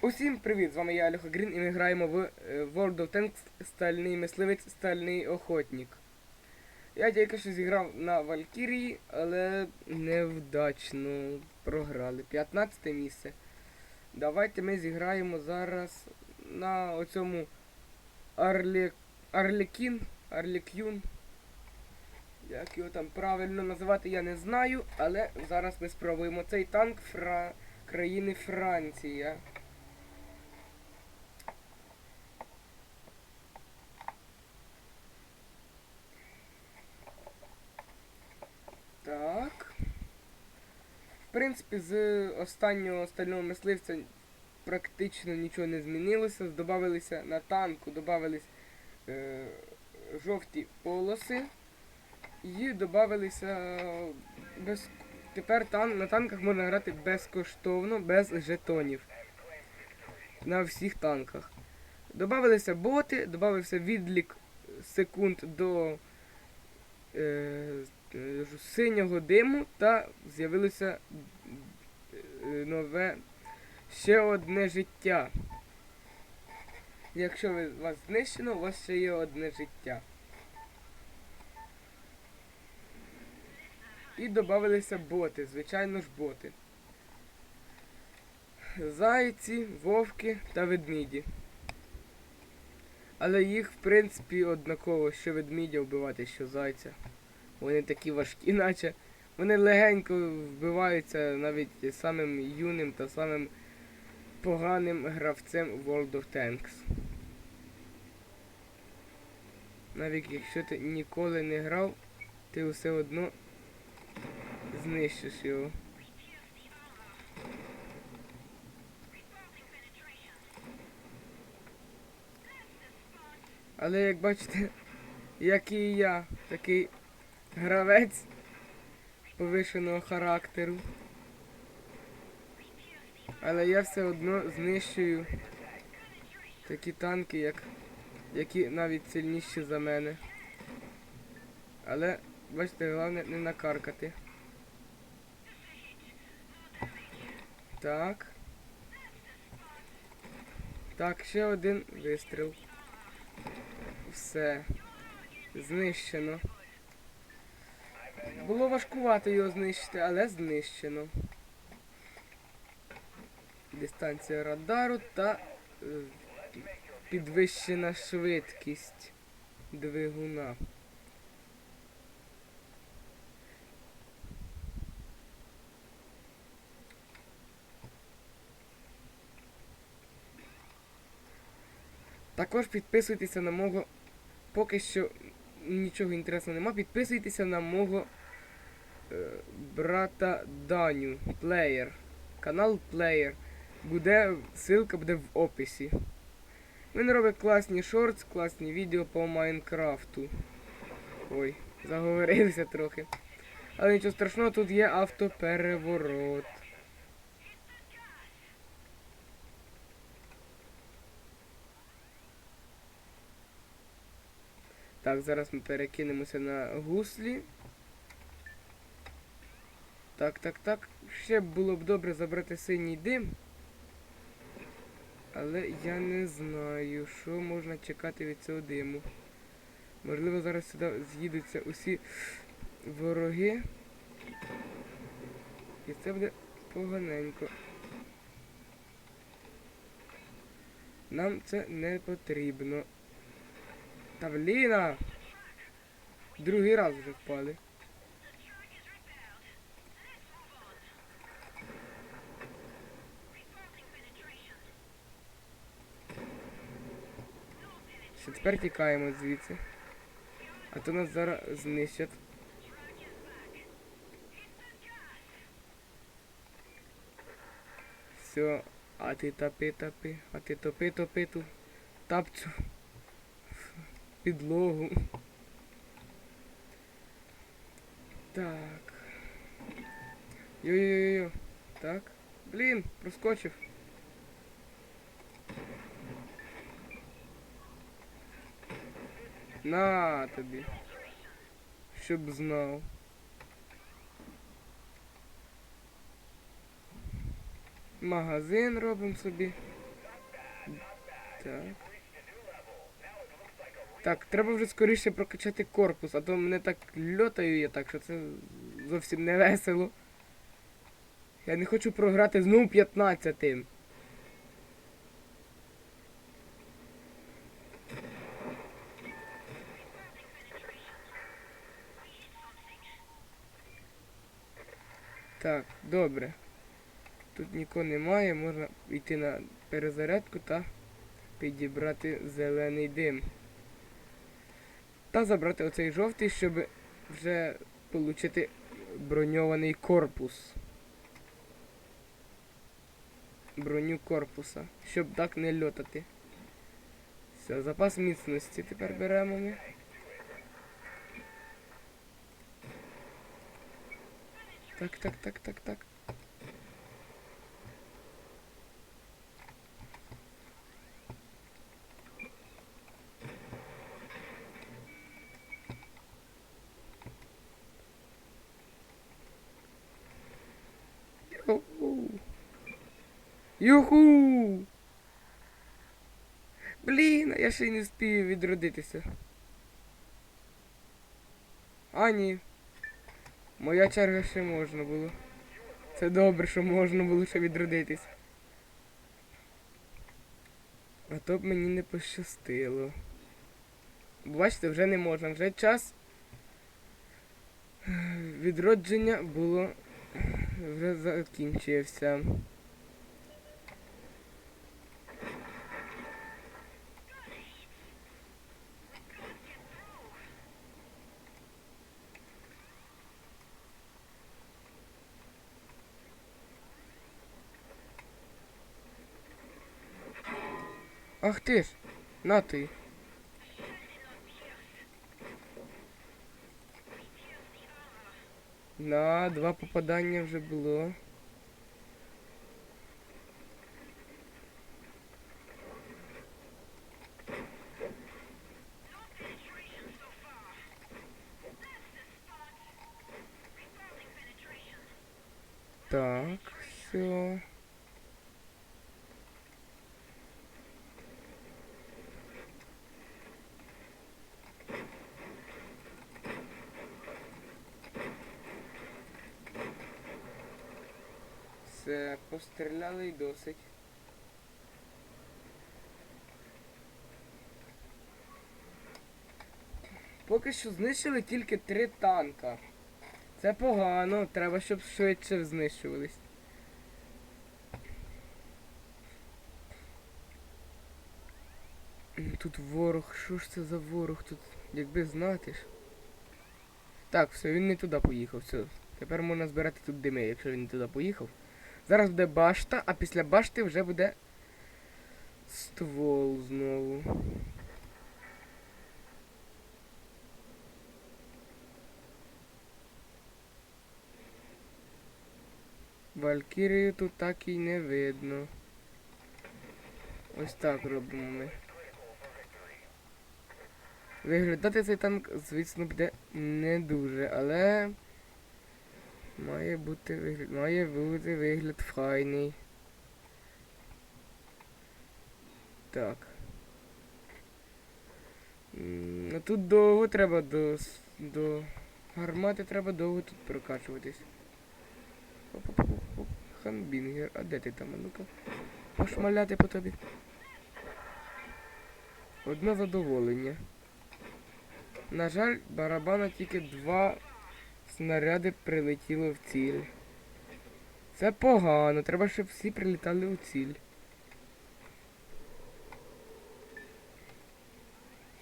Усім привіт! З вами я Альоха Грін і ми граємо в е, World of Tanks Стальний мисливець, стальний охотник. Я тільки що зіграв на Валькірії, але невдачно програли. 15 місце. Давайте ми зіграємо зараз на оцьому Арле... Арлекін. Арлекюн. Як його там правильно називати, я не знаю, але зараз ми спробуємо цей танк Фра... країни Франція. Так. В принципі, з останнього стального мисливця практично нічого не змінилося. Добавилися на танку, додавались е, жовті полоси. І додавалися без... Тепер тан... на танках можна грати безкоштовно, без жетонів. На всіх танках. Добавилися боти, додався відлік секунд до е, е, синього диму та з'явилося е, нове ще одне життя. Якщо вас знищено, у вас ще є одне життя. І додавалися боти, звичайно ж боти. Зайці, вовки та ведміді. Але їх, в принципі, однаково, що ведмідя вбивати, що зайця. Вони такі важкі, наче. Вони легенько вбиваються навіть самим юним та самим поганим гравцем World of Tanks. Навіть якщо ти ніколи не грав, ти все одно знищиш його. Але як бачите, як і я, такий гравець повишеного характеру. Але я все одно знищую такі танки, як, які навіть сильніші за мене. Але, бачите, головне не накаркати. Так. Так, ще один вистріл. Все. Знищено. Було важкувато його знищити, але знищено. Дистанція радару та е, підвищена швидкість двигуна. Також підписуйтеся на мого. Поки що нічого інтересного нема. Підписуйтеся на мого брата Даню. Плеєр. Канал Плеєр. Буде, ссылка буде в описі. Він робить класні шортс, класні відео по Майнкрафту. Ой, заговорився трохи. Але нічого страшного, тут є автопереворот. Так, зараз ми перекинемося на гуслі. Так, так, так. Ще було б добре забрати синій дим. Але я не знаю, що можна чекати від цього диму. Можливо, зараз сюди з'їдуться усі вороги. І це буде поганенько. Нам це не потрібно. Тавліна! Другий раз вже впали. Тепер тікаємо звідси. А то нас зараз знищать. Все, а ти топи топи, а ти топи топи ту. Тапцю. Підлогу. Так. Йо-йо-йо. Так. Блін, проскочив. На тобі. Щоб знав. Магазин робимо собі. Так. Так, треба вже скоріше прокачати корпус, а то мене так льотаю я так, що це зовсім не весело. Я не хочу програти знову 15-тим. Так, добре. Тут нікого немає, можна йти на перезарядку та підібрати зелений дим. Та забрати оцей жовтий, щоб вже отримати броньований корпус. Броню корпуса, щоб так не льотати. Все, запас міцності тепер беремо ми. Так, так, так, так, так. Юху! Блін, я ще й не встиг відродитися. А, ні. Моя черга ще можна було. Це добре, що можна було ще відродитись. А то б мені не пощастило. Бачите, вже не можна. Вже час відродження було вже закінчився. Ах ти ж, на ти. На, два попадання вже було. Так, все. Постріляли й досить. Поки що знищили тільки три танка. Це погано, треба, щоб швидше знищувались. Тут ворог, що ж це за ворог тут? Якби знати ж. Так, все, він не туди поїхав, все. Тепер можна збирати тут дими, якщо він не туди поїхав. Зараз буде башта, а після башти вже буде ствол знову. Валькірію тут так і не видно. Ось так робимо ми. Виглядати цей танк, звісно, буде не дуже, але має бути вигляд, має бути вигляд файний. Так. Ну тут довго треба до, до гармати треба довго тут прокачуватись. Ханбінгер, а де ти там, а ну-ка? Пошмаляти по тобі. Одне задоволення. На жаль, барабана тільки два снаряди прилетіло в ціль. Це погано, треба, щоб всі прилітали у ціль.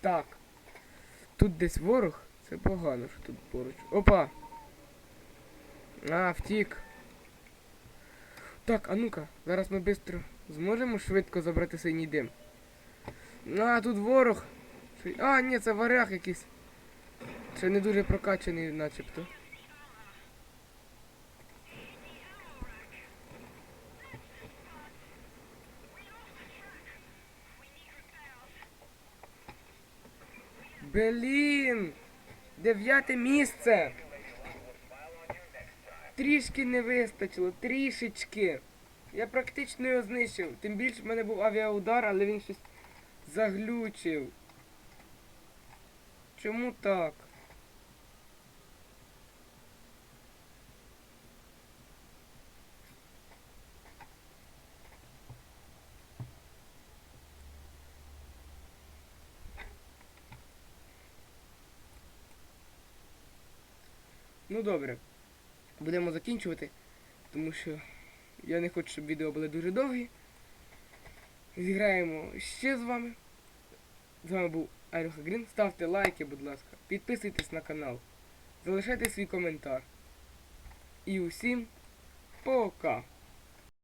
Так. Тут десь ворог. Це погано, що тут поруч. Опа! А, втік. Так, а ну-ка, зараз ми швидко зможемо швидко забрати синій дим. А, тут ворог. А, ні, це варяг якийсь. Ще не дуже прокачаний начебто. Блін! Дев'яте місце! Трішки не вистачило, трішечки. Я практично його знищив. Тим більше в мене був авіаудар, але він щось Заглючив. Чому так? Ну добре. Будемо закінчувати, тому що я не хочу, щоб відео були дуже довгі. Зіграємо ще з вами. З вами був Айруха Грін. Ставте лайки, будь ласка. Підписуйтесь на канал. Залишайте свій коментар. І усім пока!